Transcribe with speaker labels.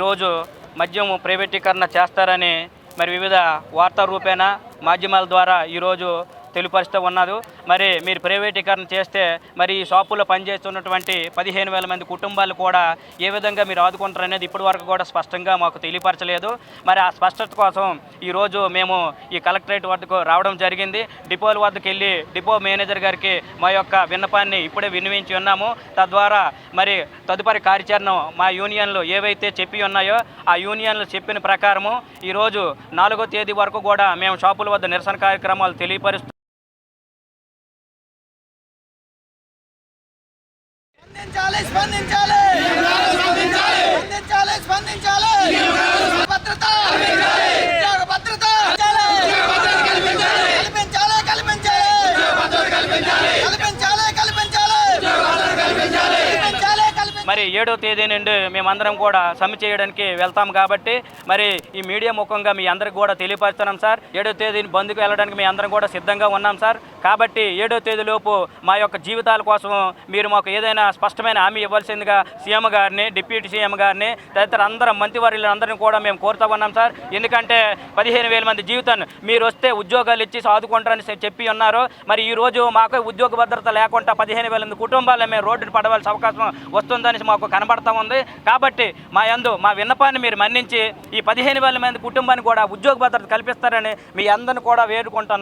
Speaker 1: ఈరోజు మద్యం ప్రైవేటీకరణ చేస్తారని మరి వివిధ వార్తా రూపేణ మాధ్యమాల ద్వారా ఈరోజు తెలియపరుస్తూ ఉన్నారు మరి మీరు ప్రైవేటీకరణ చేస్తే మరి ఈ షాపులో పనిచేస్తున్నటువంటి పదిహేను వేల మంది కుటుంబాలు కూడా ఏ విధంగా మీరు ఆదుకుంటారు అనేది ఇప్పటి వరకు కూడా స్పష్టంగా మాకు తెలియపరచలేదు. మరి ఆ స్పష్టత కోసం ఈరోజు మేము ఈ కలెక్టరేట్ వద్దకు రావడం జరిగింది. డిపోల వద్దకు వెళ్ళి డిపో మేనేజర్ గారికి మా యొక్క విన్నపాన్ని ఇప్పుడే వినిపించి ఉన్నాము. తద్వారా మరి తదుపరి కార్యాచరణ మా యూనియన్లు ఏవైతే చెప్పి ఉన్నాయో ఆ యూనియన్లు చెప్పిన ప్రకారము ఈరోజు నాలుగో తేదీ వరకు కూడా మేము షాపుల వద్ద నిరసన కార్యక్రమాలు తెలియపరుస్తూ
Speaker 2: స్పందించాలి స్పందించాలి భద్రత ఉద్యోగ భద్రత కల్పించాలి కల్పించాలి కల్పించాలి కల్పించాలి కల్పించాలి
Speaker 1: మరి ఏడో తేదీ నుండి మేమందరం కూడా సమ్మె చేయడానికి వెళ్తాం కాబట్టి మరి ఈ మీడియా ముఖంగా మీ అందరికి కూడా తెలియపరుస్తున్నాం సార్. ఏడో తేదీని బంద్కు వెళ్ళడానికి మీ అందరం కూడా సిద్ధంగా ఉన్నాం సార్. కాబట్టి ఏడో తేదీలోపు మా యొక్క జీవితాల కోసం మీరు మాకు ఏదైనా స్పష్టమైన హామీ ఇవ్వాల్సిందిగా సీఎం గారిని డిప్యూటీ సీఎం గారిని తదితర అందరం మంత్రివర్యులందరినీ కూడా మేము కోరుతా ఉన్నాం సార్. ఎందుకంటే పదిహేను వేల మంది జీవితాన్ని మీరు వస్తే ఉద్యోగాలు ఇచ్చి సాదుకుంటారని చెప్పి ఉన్నారు. మరి ఈరోజు మాకు ఉద్యోగ భద్రత లేకుండా పదిహేను వేల మంది కుటుంబాలు మేము రోడ్డు పడవలసిన అవకాశం వస్తుందని మాకు కనబడతా ఉంది. కాబట్టి మా యందు మా విన్నపాన్ని మీరు మన్నించి ఈ పదిహేను వేల మంది కుటుంబాన్ని కూడా ఉద్యోగ భద్రత కల్పిస్తారని మీ అందరిని కూడా వేడుకుంటాను